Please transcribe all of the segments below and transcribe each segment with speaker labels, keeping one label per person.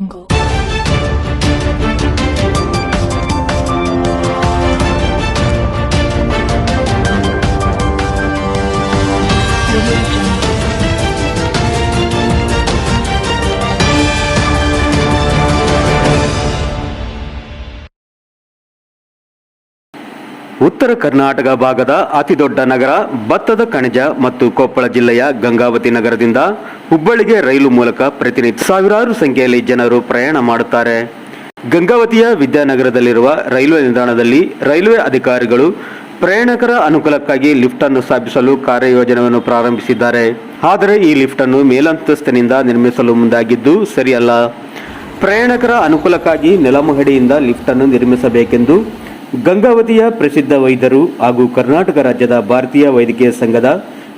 Speaker 1: angle
Speaker 2: ಉತ್ತರ ಕರ್ನಾಟಕ ಭಾಗದ ಅತಿದೊಡ್ಡ ನಗರ ಭತ್ತದ ಕಣಜ ಮತ್ತು ಕೊಪ್ಪಳ ಜಿಲ್ಲೆಯ ಗಂಗಾವತಿ ನಗರದಿಂದ ಹುಬ್ಬಳ್ಳಿಗೆ ರೈಲು ಮೂಲಕ ಪ್ರತಿನಿತ್ಯ ಸಾವಿರಾರು ಸಂಖ್ಯೆಯಲ್ಲಿ ಜನರು ಪ್ರಯಾಣ ಮಾಡುತ್ತಾರೆ. ಗಂಗಾವತಿಯ ವಿದ್ಯಾನಗರದಲ್ಲಿರುವ ರೈಲ್ವೆ ನಿಲ್ದಾಣದಲ್ಲಿ ರೈಲ್ವೆ ಅಧಿಕಾರಿಗಳು ಪ್ರಯಾಣಿಕರ ಅನುಕೂಲಕ್ಕಾಗಿ ಲಿಫ್ಟ್ ಅನ್ನು ಸ್ಥಾಪಿಸಲು ಕಾರ್ಯಯೋಜನೆಯನ್ನು ಪ್ರಾರಂಭಿಸಿದ್ದಾರೆ. ಆದರೆ ಈ ಲಿಫ್ಟ್ ಅನ್ನು ಮೇಲಂತಸ್ತಿನಿಂದ ನಿರ್ಮಿಸಲು ಮುಂದಾಗಿದ್ದು ಸರಿಯಲ್ಲ. ಪ್ರಯಾಣಿಕರ ಅನುಕೂಲಕ್ಕಾಗಿ ನೆಲಮಹಡಿಯಿಂದ ಲಿಫ್ಟ್ ಅನ್ನು ನಿರ್ಮಿಸಬೇಕೆಂದು ಗಂಗಾವತಿಯ ಪ್ರಸಿದ್ಧ ವೈದ್ಯರು ಹಾಗೂ ಕರ್ನಾಟಕ ರಾಜ್ಯದ ಭಾರತೀಯ ವೈದ್ಯಕೀಯ ಸಂಘದ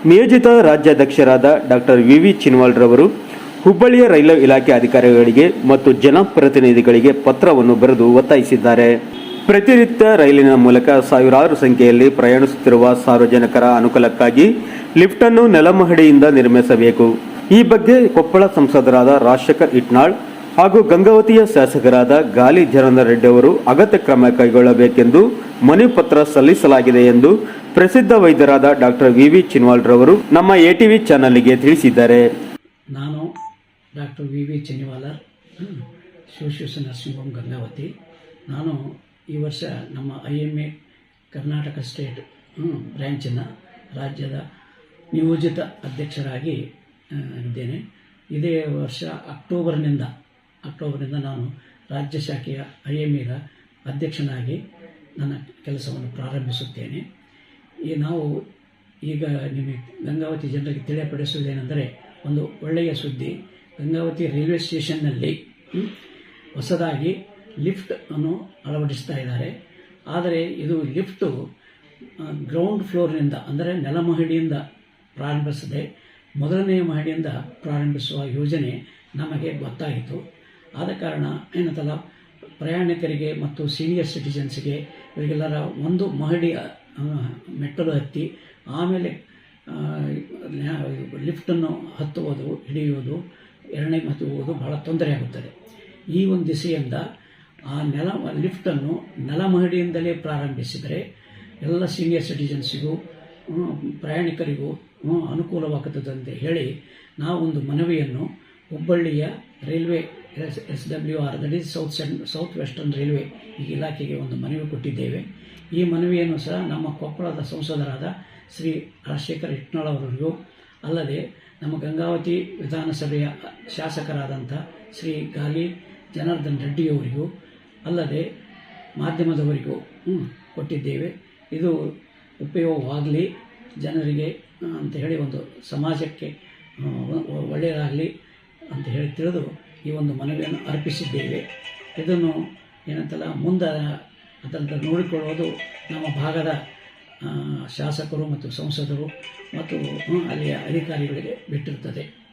Speaker 2: ನಿಯೋಜಿತ ರಾಜ್ಯಾಧ್ಯಕ್ಷರಾದ ಡಾಕ್ಟರ್ ವಿ ವಿ ಚಿನ್ವಾಲ್ರವರು ಹುಬ್ಬಳ್ಳಿಯ ರೈಲ್ವೆ ಇಲಾಖೆ ಅಧಿಕಾರಿಗಳಿಗೆ ಮತ್ತು ಜನಪ್ರತಿನಿಧಿಗಳಿಗೆ ಪತ್ರವನ್ನು ಬರೆದು ಒತ್ತಾಯಿಸಿದ್ದಾರೆ. ಪ್ರತಿನಿತ್ಯ ರೈಲಿನ ಮೂಲಕ ಸಾವಿರಾರು ಸಂಖ್ಯೆಯಲ್ಲಿ ಪ್ರಯಾಣಿಸುತ್ತಿರುವ ಸಾರ್ವಜನಿಕರ ಅನುಕೂಲಕ್ಕಾಗಿ ಲಿಫ್ಟ್ ಅನ್ನು ನೆಲಮಹಡಿಯಿಂದ ನಿರ್ಮಿಸಬೇಕು. ಈ ಬಗ್ಗೆ ಕೊಪ್ಪಳ ಸಂಸದರಾದ ರಾಜಶೇಖರ್ ಇಟ್ನಾಳ್ ಹಾಗೂ ಗಂಗಾವತಿಯ ಶಾಸಕರಾದ ಗಾಲಿ ಜನಾರ್ದನ ರೆಡ್ಡಿ ಅವರು ಅಗತ್ಯ ಕ್ರಮ ಕೈಗೊಳ್ಳಬೇಕೆಂದು ಮನವಿ ಸಲ್ಲಿಸಲಾಗಿದೆ ಎಂದು ಪ್ರಸಿದ್ಧ ವೈದ್ಯರಾದ ಡಾಕ್ಟರ್ ವಿ ವಿ ಚಿನ್ವಾಲ್ರವರು ನಮ್ಮ ಎಟಿವಿ ಚಾನಲ್ಗೆ ತಿಳಿಸಿದ್ದಾರೆ.
Speaker 3: ನಾನು ಡಾಕ್ಟರ್ ವಿ ವಿ ಚೆನ್ನಿವಾಲರ್ ಹ್ಮ್, ಶಿವಶಿವಸ ನರ್ಸಿಂಗ್ ಗಂಗಾವತಿ. ನಾನು ಈ ವರ್ಷ ನಮ್ಮ I M A Karnataka state ಬ್ರ್ಯಾಂಚಿನ ರಾಜ್ಯದ ನಿಯೋಜಿತ ಅಧ್ಯಕ್ಷರಾಗಿ ಇದ್ದೇನೆ. ಇದೇ ವರ್ಷ ಅಕ್ಟೋಬರ್ನಿಂದ ಅಕ್ಟೋಬರ್ನಿಂದ ನಾನು ರಾಜ್ಯ ಶಾಖೆಯ ಐ ಎಂ ಎದ ಅಧ್ಯಕ್ಷನಾಗಿ ನನ್ನ ಕೆಲಸವನ್ನು ಪ್ರಾರಂಭಿಸುತ್ತೇನೆ. ಈ ನಾವು ಈಗ ನಿಮಗೆ ಗಂಗಾವತಿ ಜನರಿಗೆ ತಿಳಿಯಪಡಿಸುವುದೇನೆಂದರೆ, ಒಂದು ಒಳ್ಳೆಯ ಸುದ್ದಿ. ಗಂಗಾವತಿ ರೈಲ್ವೆ ಸ್ಟೇಷನ್ನಲ್ಲಿ ಹೊಸದಾಗಿ ಲಿಫ್ಟ್ ಅನ್ನು ಅಳವಡಿಸ್ತಾ ಇದ್ದಾರೆ. ಆದರೆ ಇದು ಲಿಫ್ಟು ಗ್ರೌಂಡ್ ಫ್ಲೋರ್ನಿಂದ, ಅಂದರೆ ನೆಲಮಹಡಿಯಿಂದ ಪ್ರಾರಂಭಿಸದೆ, ಮೊದಲನೆಯ ಮಹಡಿಯಿಂದ ಪ್ರಾರಂಭಿಸುವ ಯೋಜನೆ ನಮಗೆ ಗೊತ್ತಾಯಿತು. ಆದ ಕಾರಣ ಏನಂತಲ್ಲ, ಪ್ರಯಾಣಿಕರಿಗೆ ಮತ್ತು ಸೀನಿಯರ್ ಸಿಟಿಜನ್ಸ್ಗೆ ಇವರಿಗೆಲ್ಲರ ಒಂದು ಮಹಡಿ ಮೆಟ್ಟಲು ಹತ್ತಿ, ಆಮೇಲೆ ಲಿಫ್ಟನ್ನು ಹತ್ತುವುದು, ಹಿಡಿಯುವುದು, ಎರಡನೇ ಹತ್ತುವುದು ಬಹಳ ತೊಂದರೆ ಆಗುತ್ತದೆ. ಈ ಒಂದು ದಿಸೆಯಿಂದ ಆ ನೆಲ ಲಿಫ್ಟನ್ನು ನೆಲಮಹಡಿಯಿಂದಲೇ ಪ್ರಾರಂಭಿಸಿದರೆ ಎಲ್ಲ ಸೀನಿಯರ್ ಸಿಟಿಜನ್ಸಿಗೂ ಪ್ರಯಾಣಿಕರಿಗೂ ಅನುಕೂಲವಾಗುತ್ತದೆ ಅಂತ ಹೇಳಿ ನಾವೊಂದು ಮನವಿಯನ್ನು ಹುಬ್ಬಳ್ಳಿಯ railway S S W R that is south cent south western railway ಈ ಇಲಾಖೆಗೆ ಒಂದು ಮನವಿ ಕೊಟ್ಟಿದ್ದೇವೆ. ಈ ಮನವಿಯನ್ನು ಸಹ ನಮ್ಮ ಕೊಪ್ಪಳದ ಸಂಸದರಾದ ಶ್ರೀ ರಾಜಶೇಖರ್ ಇಟ್ನಾಳ್ ಅವರಿಗೂ ಅಲ್ಲದೆ ನಮ್ಮ ಗಂಗಾವತಿ ವಿಧಾನಸಭೆಯ ಶಾಸಕರಾದಂಥ ಶ್ರೀ ಗಾಲಿ ಜನಾರ್ದನ್ ರೆಡ್ಡಿಯವರಿಗೂ ಅಲ್ಲದೆ ಮಾಧ್ಯಮದವರಿಗೂ ಕೊಟ್ಟಿದ್ದೇವೆ. ಇದು ಉಪಯೋಗವಾಗಲಿ, ಜನರಿಗೆ ಅಂತ ಹೇಳಿ ಒಂದು ಸಮಾಜಕ್ಕೆ ಒಳ್ಳೆಯದಾಗಲಿ ಅಂತ ಹೇಳಿ ತಿಳಿದು ಈ ಒಂದು ಮನವಿಯನ್ನು ಅರ್ಪಿಸಿದ್ದೇವೆ. ಇದನ್ನು ಏನಂತಲ್ಲ ಮುಂದೆ ಅದನ್ನು ನೋಡಿಕೊಳ್ಳುವುದು ನಮ್ಮ ಭಾಗದ ಶಾಸಕರು ಮತ್ತು ಸಂಸದರು ಮತ್ತು ಅಲ್ಲಿಯ ಅಧಿಕಾರಿಗಳಿಗೆ ಬಿಟ್ಟಿರುತ್ತದೆ.